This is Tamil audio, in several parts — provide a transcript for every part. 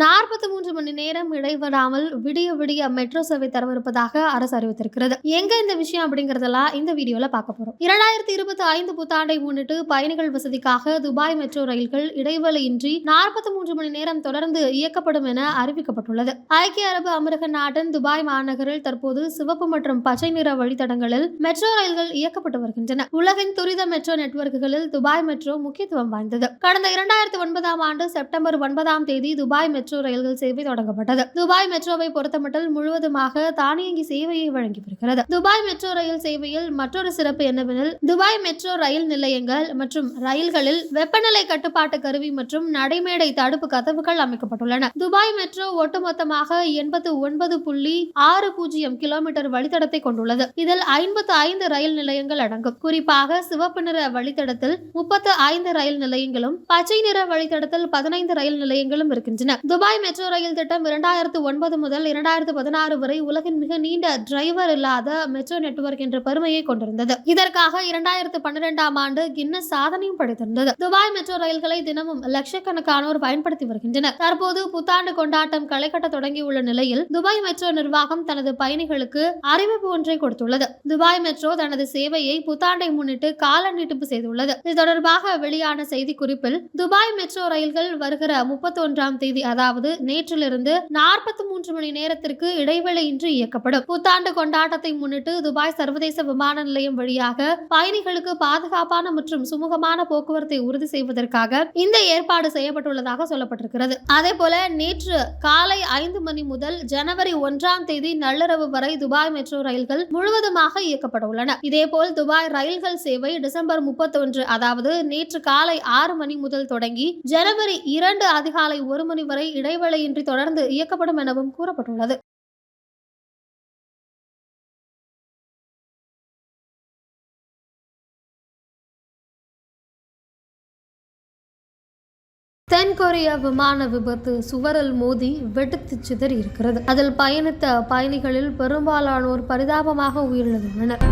நாற்பத்தி மூன்று மணி நேரம் இடைவிடாமல் விடிய விடிய மெட்ரோ சேவை தரவிருப்பதாக அரசு அறிவித்திருக்கிறது. எங்க இந்த விஷயம் அப்படிங்கறதெல்லாம் இந்த வீடியோல பார்க்க போறோம். இரண்டாயிரத்தி இருபத்தி ஐந்து புத்தாண்டை முன்னிட்டு பயணிகள் வசதிக்காக துபாய் மெட்ரோ ரயில்கள் இடைவெளியின்றி நாற்பத்தி மூன்று மணி நேரம் தொடர்ந்து இயக்கப்படும் என அறிவிக்கப்பட்டுள்ளது. ஐக்கிய அரபு அமீரக நாட்டின் துபாய் மாநகரில் தற்போது சிவப்பு மற்றும் பச்சை நிற வழித்தடங்களில் மெட்ரோ ரயில்கள் இயக்கப்பட்டு வருகின்றன. உலகின் துரித மெட்ரோ நெட்வொர்க்குகளில் துபாய் மெட்ரோ முக்கியத்துவம் வாய்ந்தது. கடந்த இரண்டாயிரத்தி ஒன்பதாம் ஆண்டு செப்டம்பர் ஒன்பதாம் தேதி துபாய் மெட்ரோ மெட்ரோ ரயில்கள் சேவை தொடங்கப்பட்டது. துபாய் மெட்ரோவை பொறுத்தமட்டில் முழுவதுமாக தானியங்கி சேவையை வழங்கி வருகிறது. துபாய் மெட்ரோ ரயில் சேவையில் மற்றொரு சிறப்பு என்னவெனில் துபாய் மெட்ரோ ரயில் நிலையங்கள் மற்றும் ரயில்களில் வெப்பநிலை கட்டுப்பாட்டு கருவி மற்றும் நடைமேடை தடுப்பு கதவுகள் அமைக்கப்பட்டுள்ளன. துபாய் மெட்ரோ ஒட்டுமொத்தமாக எண்பத்து ஒன்பது புள்ளி ஆறு பூஜ்ஜியம் கிலோமீட்டர் வழித்தடத்தை கொண்டுள்ளது. இதில் ஐம்பத்து ஐந்து ரயில் நிலையங்கள் அடங்கும். குறிப்பாக சிவப்பு நிற வழித்தடத்தில் முப்பத்து ஐந்து ரயில் நிலையங்களும் பச்சை நிற வழித்தடத்தில் பதினைந்து ரயில் நிலையங்களும் இருக்கின்றன. துபாய் மெட்ரோ ரயில் திட்டம் இரண்டாயிரத்து ஒன்பது முதல் இரண்டாயிரத்து பதினாறு வரை உலகின் மிக நீண்ட டிரைவர் இல்லாத மெட்ரோ நெட்வொர்க் என்ற பெருமையை கொண்டிருந்தது. இதற்காக இரண்டாயிரத்து பன்னிரெண்டாம் ஆண்டு கின்னஸ் சாதனையும் படைத்திருந்தது. துபாய் மெட்ரோ ரயில்களை தினமும் லட்சக்கணக்கானோர் பயன்படுத்தி வருகின்றனர். தற்போது புத்தாண்டு கொண்டாட்டம் களை கட்ட தொடங்கியுள்ள நிலையில் துபாய் மெட்ரோ நிர்வாகம் தனது பயணிகளுக்கு அறிவிப்பு ஒன்றை கொடுத்துள்ளது. துபாய் மெட்ரோ தனது சேவையை புத்தாண்டை முன்னிட்டு கால நீட்டிப்பு செய்துள்ளது. இது தொடர்பாக வெளியான செய்திக்குறிப்பில் துபாய் மெட்ரோ ரயில்கள் வருகிற முப்பத்தொன்றாம் தேதி அதாவது நேற்றிலிருந்து நாற்பத்தி மூன்று மணி நேரத்திற்கு இடைவேளையின்றி இயக்கப்படும். புத்தாண்டு கொண்டாட்டத்தை முன்னிட்டு துபாய் சர்வதேச விமான நிலையம் வழியாக பயணிகளுக்கு பாதுகாப்பான மற்றும் சுமூகமான போக்குவரத்தை உறுதி செய்வதற்காக இந்த ஏற்பாடு செய்யப்பட்டுள்ளதாக சொல்லப்பட்டிருக்கிறது. அதே போல நேற்று காலை ஐந்து மணி முதல் ஜனவரி ஒன்றாம் தேதி நள்ளிரவு வரை துபாய் மெட்ரோ ரயில்கள் முழுவதுமாக இயக்கப்பட உள்ளன. இதேபோல் துபாய் ரயில்கள் சேவை டிசம்பர் முப்பத்தொன்று அதாவது நேற்று காலை ஆறு மணி முதல் தொடங்கி ஜனவரி இரண்டு அதிகாலை ஒரு மணி வரை இடைவேளையின்றி தொடர்ந்து இயக்கப்படும் எனவும் கூறப்பட்டுள்ளது. தென்கொரிய விமான விபத்து சுவரில் மோதி வெடித்து சிதறி இருக்கிறது அதில் பயணித்த பயணிகளில் பெரும்பாலானோர் பரிதாபமாக உயிரிழந்துள்ளனர்.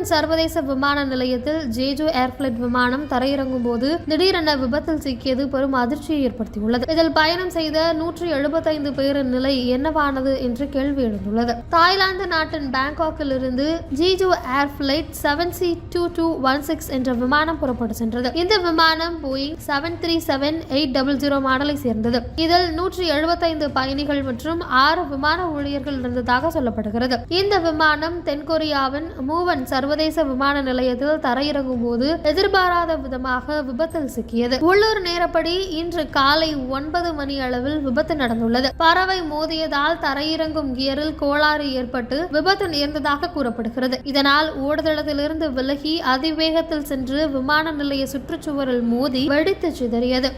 லண்டன் சர்வதேச விமான நிலையத்தில் ஜேஜோ ஏர்பிளட் விமானம் தரையிறங்கும் போது திடீரென விபத்தில் சிக்கியது பெரும் அதிர்ச்சியை ஏற்படுத்தியுள்ளது. இதில் பயணம் செய்த நூற்றி எழுபத்தைந்து பேரின் நிலை என்னவானது என்று கேள்வி எழுந்துள்ளது. தாய்லாந்து நாட்டின் பேங்காக்கில் இருந்து Jeju air flight seven C two two one six என்ற விமானம் புறப்பட்டு சென்றது. இந்த விமானம் Boeing seven three seven eight double zero மாடலை சேர்ந்தது. இதில் நூற்றி எழுபத்தைந்து பயணிகள் மற்றும் ஆறு விமான ஊழியர்கள் இருந்ததாக சொல்லப்படுகிறது. இந்த விமானம் தென்கொரியாவின் மூவன் சர்வதேச விமான நிலையத்தில் தரையிறங்கும் போது எதிர்பாராத விதமாக விபத்தில் சிக்கியது. உள்ளூர் நேரப்படி இன்று காலை ஒன்பது மணி அளவில் விபத்து நடந்துள்ளது. பறவை மோதியதால் தரையிறங்கும் கியரில் கோளாறு ஏற்பட்டு விபத்து நேர்ந்ததாக கூறப்படுகிறது. இதனால் ஓடுதளத்திலிருந்து விலகி அதிவேகத்தில் சென்று விமான நிலைய சுற்றுச்சுவரில் மோதி வெடித்து சிதறியது.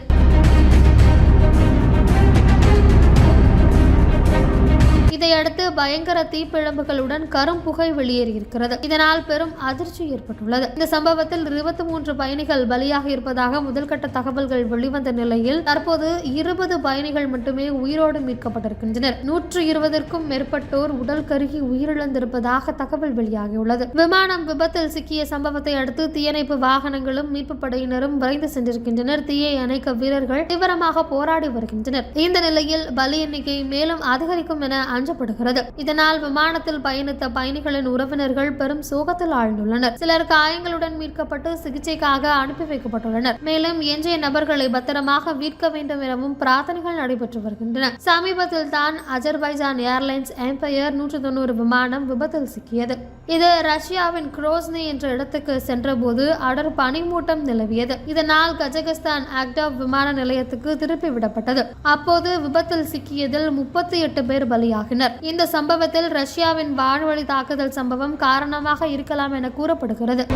இதையடுத்து பயங்கர தீப்பிழம்புகளுடன் கரும் புகை வெளியேறியிருக்கிறது. இதனால் பெரும் அதிர்ச்சி ஏற்பட்டுள்ளது. இந்த சம்பவத்தில் இருபத்தி மூன்று பயணிகள் பலியாக இருப்பதாக முதல்கட்ட தகவல்கள் வெளிவந்த நிலையில் தற்போது இருபது பயணிகள் மட்டுமே உயிரோடு மீட்கப்பட்டிருக்கின்றனர். நூற்று இருபதற்கும் மேற்பட்டோர் உடல் கருகி உயிரிழந்திருப்பதாக தகவல் வெளியாகியுள்ளது. விமானம் விபத்தில் சிக்கிய சம்பவத்தை அடுத்து தீயணைப்பு வாகனங்களும் மீட்பு படையினரும் விரைந்து சென்றிருக்கின்றனர். தீயை அணைக்க வீரர்கள் தீவிரமாக போராடி வருகின்றனர். இந்த நிலையில் பலி எண்ணிக்கை மேலும் அதிகரிக்கும் என அஞ்சப்படுகிறது. இதனால் விமானத்தில் பயணித்த பயணிகளின் உறவினர்கள் பெரும் சோகத்தில் ஆழ்ந்துள்ளனர். சிலர் காயங்களுடன் மீட்கப்பட்டு சிகிச்சைக்காக அனுப்பி வைக்கப்பட்டுள்ளனர். மேலும் எஞ்சிய நபர்களை பத்திரமாக மீட்க வேண்டும் எனவும் பிரார்த்தனைகள் நடைபெற்று வருகின்றன. சமீபத்தில் தான் அஜர்பைஜான் ஏர்லைன்ஸ் எம்பையர் நூற்று தொண்ணூறு விமானம் விபத்தில் சிக்கியது. இது ரஷ்யாவின் குரோஸ்னி என்ற இடத்துக்கு சென்றபோது அடர் பனிமூட்டம் நிலவியது. இதனால் கஜகஸ்தான் ஆக்டாவ் விமான நிலையத்துக்கு திருப்பி விடப்பட்டது. அப்போது விபத்தில் சிக்கியதில் முப்பத்தி எட்டு பேர் பலியாகினர். இந்த சம்பவத்தில் ரஷ்யாவின் வான்வழி தாக்குதல் சம்பவம் காரணமாக இருக்கலாம் என கூறப்படுகிறது.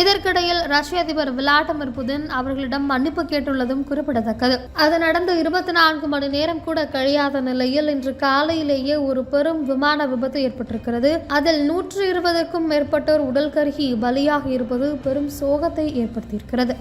இதற்கிடையில் ரஷ்ய அதிபர் விளாடிமிர் புதின் அவர்களிடம் மன்னிப்பு கேட்டுள்ளதும் குறிப்பிடத்தக்கது. அது நடந்து இருபத்தி நான்கு மணி நேரம் கூட கழியாத நிலையில் இன்று காலையிலேயே ஒரு பெரும் விமான விபத்து ஏற்பட்டிருக்கிறது. அதில் நூற்று இருபதுக்கும் மேற்பட்டோர் உடல் கருகி பலியாக இருப்பது பெரும் சோகத்தை ஏற்படுத்தியிருக்கிறது.